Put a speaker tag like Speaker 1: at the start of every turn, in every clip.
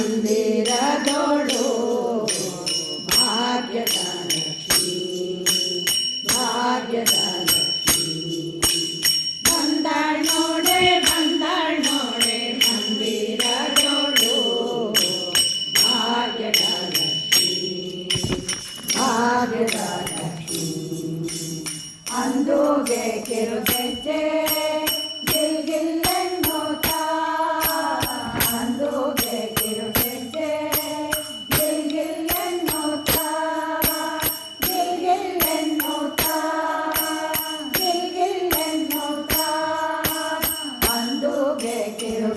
Speaker 1: ಮಂದಿರದೋಳು ಭಾಗ್ಯದ ಲಕ್ಷ್ಮೀ ಭಾಗ್ಯದ ಲಕ್ಷ್ಮೀ ಬಂದಾಳ್ ನೋಡೆ ಬಂದಾಳ್ ನೋಡೆ ಮಂದಿರದೋಳು ಭಾಗ್ಯದ ಲಕ್ಷ್ಮೀ ಭಾಗ್ಯದ ಲಕ್ಷ್ಮೀ ಅಂದೋಗೆ ಕಿರುಗೆಜ್ಜೆ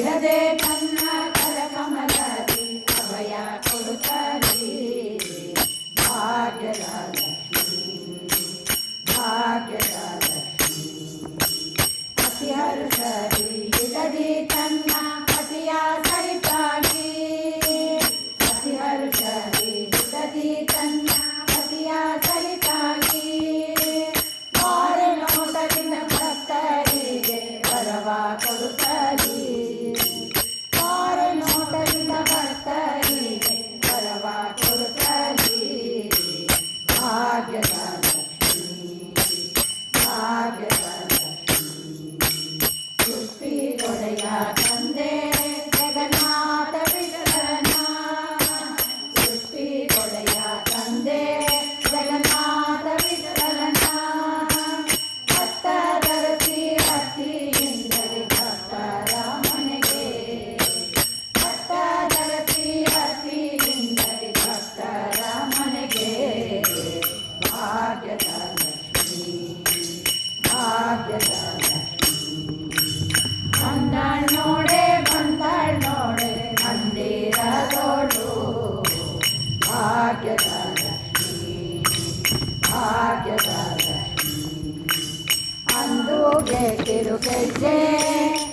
Speaker 1: ಬಿಡದೆ ನನ್ನ ಕರಕಮಲದಿ ಅಭಯ ಕೊಡುತ್ತಲಿ ಭಾಗ್ಯದ ಲಕ್ಷ್ಮೀ ಭಾಗ್ಯದ ಲಕ್ಷ್ಮೀ ಅತಿ ಹರುಷರಿ ಇಡದಿ ತನ್ನ ಪತಿಯ ಸರಿತಾಗಿ ಅತಿ ಹರುಷರಿ ಇಡದಿ ತನ್ನ ಪತಿಯ ಸರಿತಾಗಿ ಮಾರ ನೋಟದಿಂದ ಭಕ್ತರಿಗೆ ವರವ ಕೊಡುತ್ತಲಿ que quiero que llegue.